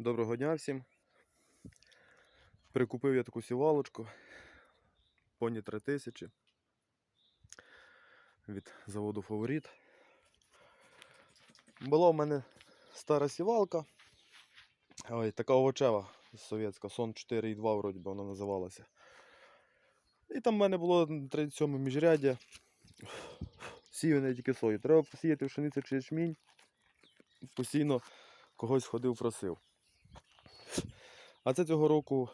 Доброго дня всім. Прикупив я таку сівалочку Поні 3000 від заводу Фаворит. Була в мене стара сівалка. Ой, така овочева совєтська, Сон 4.2 вроді би вона називалася. І там в мене було 37 міжряддя. Сіяне тільки сою. Треба посіяти пшеницю чи ячмінь. Постійно когось ходив, просив. А це цього року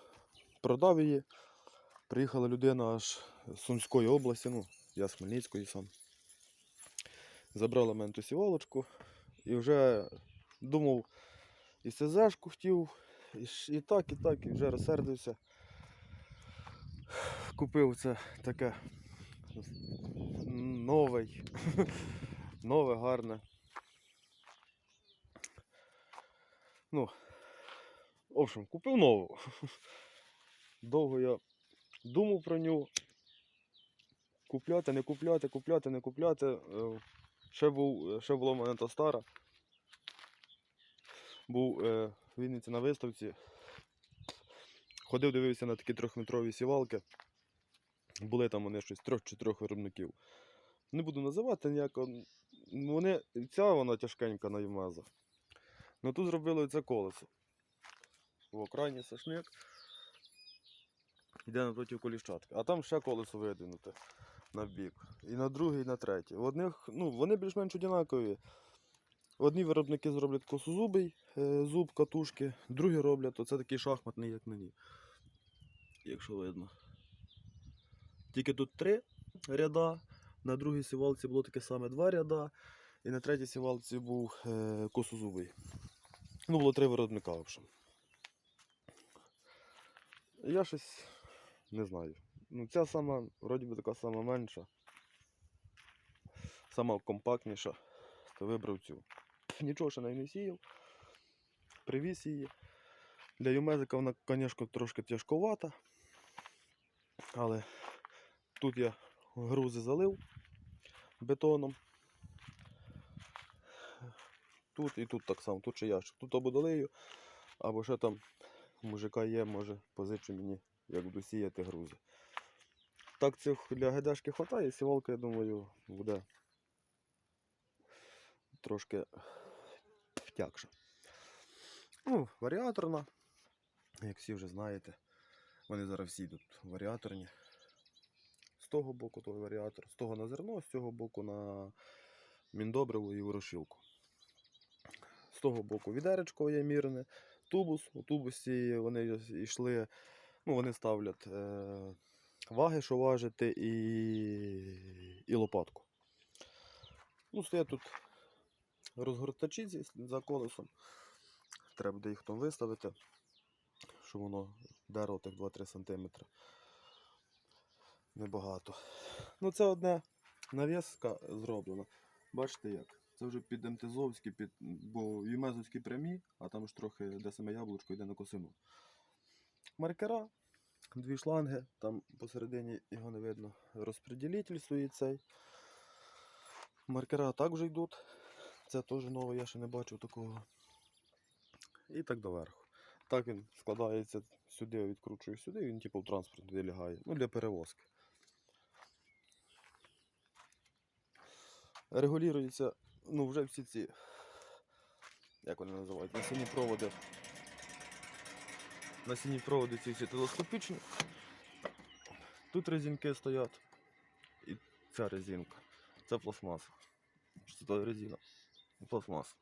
продав її. Приїхала людина аж з Сумської області, ну, я з Хмельницької сам. Забрала мене ту сівалочку і вже думав, і СЗшку хотів, і, так, і так, і вже розсердився. Купив це таке новий, нове, гарне. Ну, в общем, купив нову. Довго я думав про нього. Купляти, не купляти, купляти, не купляти. Е, Ще, був, ще була в мене та стара. Був е, в Вінниці на виставці. Ходив, дивився на такі трьохметрові сівалки. Були там вони щось трьох чи трьох виробників. Не буду називати ніяко. Вони, ця вона тяжкенька на Юмеза. Ну тут зробили це колесо. О, крайній сашник. Йде напроти коліщатки. А там ще колесо видвинуте на бік. І на другий, і на третій. Одних, ну, вони більш-менш однакові. Одні виробники зроблять косозубий е, зуб катушки, другі роблять оце такий шахматний, як мені. Якщо видно. Тільки тут три ряда, на другій сівалці було таке саме два ряда, і на третій сівалці був е, косозубий. Ну, було три виробника в общем. Я щось не знаю. Ну, ця сама, вроді би така сама менша. Сама компактніша. То вибрав цю. Нічого ще не сіяв. Привіз її. Для юмезика вона, звісно, трошки тяжковата. Але тут я грузи залив бетоном. Тут і тут так само, тут ще ящик. Тут або долию, або ще там мужика є, може позичу мені, як буду сіяти грузи. Так цих для гедешки хватає, сівалка, я думаю, буде трошки втякша. Ну, варіаторна, як всі вже знаєте. Вони зараз всі тут варіаторні. З того боку той варіатор, з того на зерно, з цього боку на міндобриво і ворошилку. З того боку відеречко є мірне, тубус. У тубусі вони йшли, ну вони ставлять е, ваги, що важити, і, і лопатку. Ну, стоять тут розгортачі за колесом. Треба буде їх там виставити, щоб воно дерло тих 2-3 см. Небагато. Ну, це одне навіска зроблена. Бачите як? Це вже під МТЗовські, під, бо юмезовські прямі, а там ж трохи де саме яблучко йде на косину. Маркера, дві шланги, там посередині його не видно. Розпреділитель стоїть цей. Маркера також йдуть. Це теж нове, я ще не бачив такого. І так доверху. Так він складається сюди, я відкручую сюди, він типу в транспорт туди лягає. Ну, для перевозки. Регулюється, ну, вже всі ці, як вони називають, насінні проводи. Насінні проводи ці всі телескопічні. Тут резинки стоять. І ця резинка. Це пластмаса. Що це резина? Пластмас.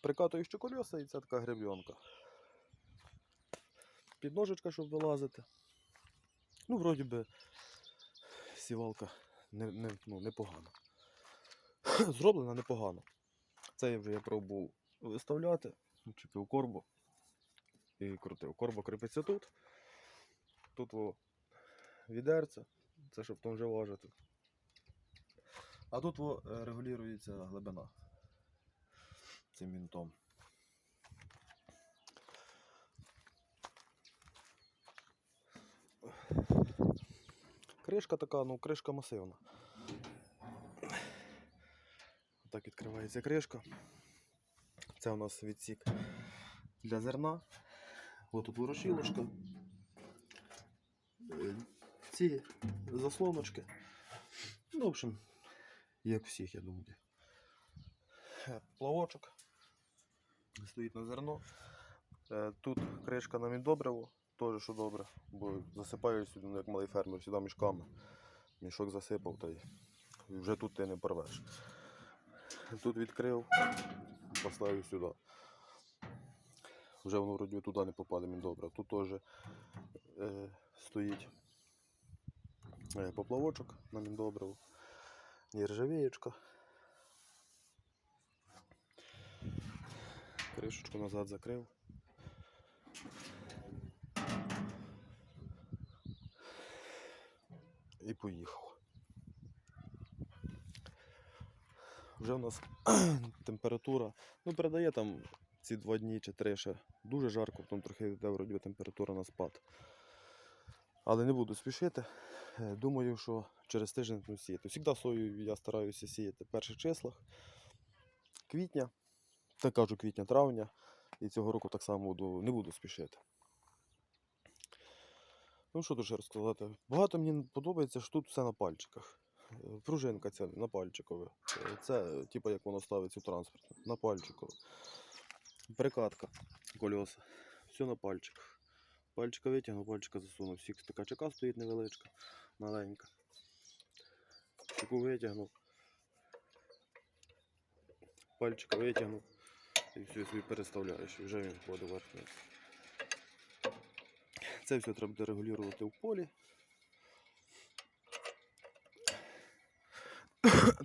Прикатую ще колеса і це така гребенка. Підножечка, щоб вилазити. Ну, вроді би, сівалка не, не, ну, непогана. Зроблена непогано. Це вже я пробував виставляти, чіпив корбу і крутив. Корба кріпиться тут. Тут о, відерце, це щоб там вже важити. А тут о, е, регулюється глибина цим вінтом. Кришка така, ну кришка масивна. Так відкривається кришка. Це у нас відсік для зерна. Ось тут ворошилочка. Е, Ці заслоночки. Ну, в общем, як всіх, я думаю. Е, Плавочок. Стоїть на зерно. Е, Тут кришка на міндобриво, теж що добре, бо засипаю сюди, ну, як малий фермер, сюди мішками. Мішок засипав та й вже тут ти не порвеш. Тут відкрив, поставив сюди. Вже воно вроді туди не попаде міндобре. Тут теж е, стоїть е, поплавочок на міндобриво, нержавієчка. Кришечку назад закрив. І поїхав. Вже в нас температура, ну передає там ці два дні чи три ще дуже жарко, потім трохи йде вроді температура на спад. Але не буду спішити. Е, Думаю, що через тиждень буду сіяти. Всігда сою я стараюся сіяти в перших числах квітня, так кажу квітня, травня. І цього року так само буду, не буду спішити. Ну що ще розказати? Багато мені подобається, що тут все на пальчиках. Пружинка ця на пальчикове. Це типу як воно ставиться у транспорт. На пальчикове. Прикатка кольоса. Все на пальчиках. Пальчика витягнув, пальчика засунув. Всіх така чека стоїть невеличка, маленька. Чеку витягнув. Пальчика витягнув. І все собі переставляєш. І вже він ходить вверх. Це все треба буде регулювати в полі.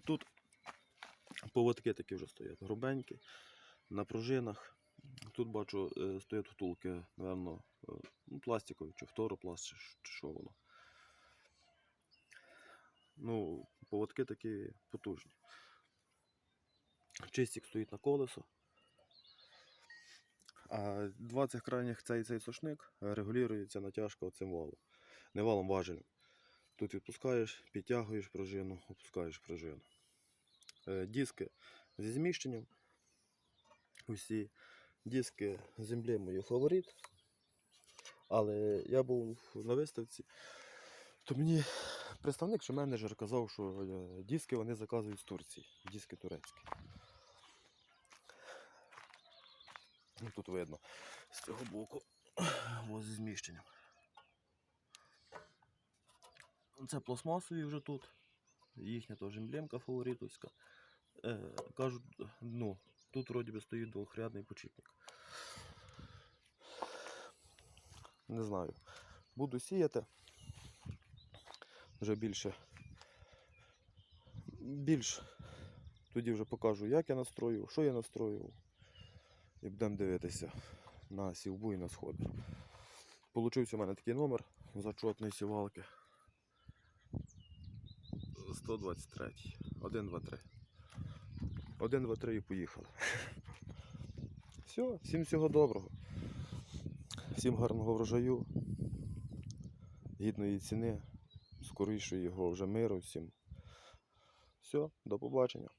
Тут поводки такі вже стоять, грубенькі, на пружинах. Тут бачу, е, стоять втулки, напевно, е, ну, пластикові, чи фторопласт, чи, що воно. Ну, поводки такі потужні. Чистик стоїть на колесо. А два цих крайніх цей цей сошник е, регулюється натяжка оцим валом. Не валом важелем. Тут відпускаєш, підтягуєш пружину, опускаєш пружину. Е, Диски зі зміщенням. Усі диски з емблемою фаворит. Але я був на виставці, то мені представник, що менеджер казав, що е, диски вони заказують з Турції, диски турецькі. Ну, Тут видно з цього боку ось зі зміщенням. Це пластмасові вже тут. Їхня теж емблемка фаворитовська. Е, кажуть, ну, тут вроді би стоїть двохрядний почіпник. Не знаю. Буду сіяти. Вже більше. Більш. Тоді вже покажу, як я настрою, що я настрою. І будемо дивитися на сівбу і на сходи. Получився у мене такий номер зачетної сівалки. 123. 1, 2, 3. 1, 2, 3 і поїхали. Все, всім всього доброго. Всім гарного врожаю, гідної ціни, скорішого його вже миру всім. Все, до побачення.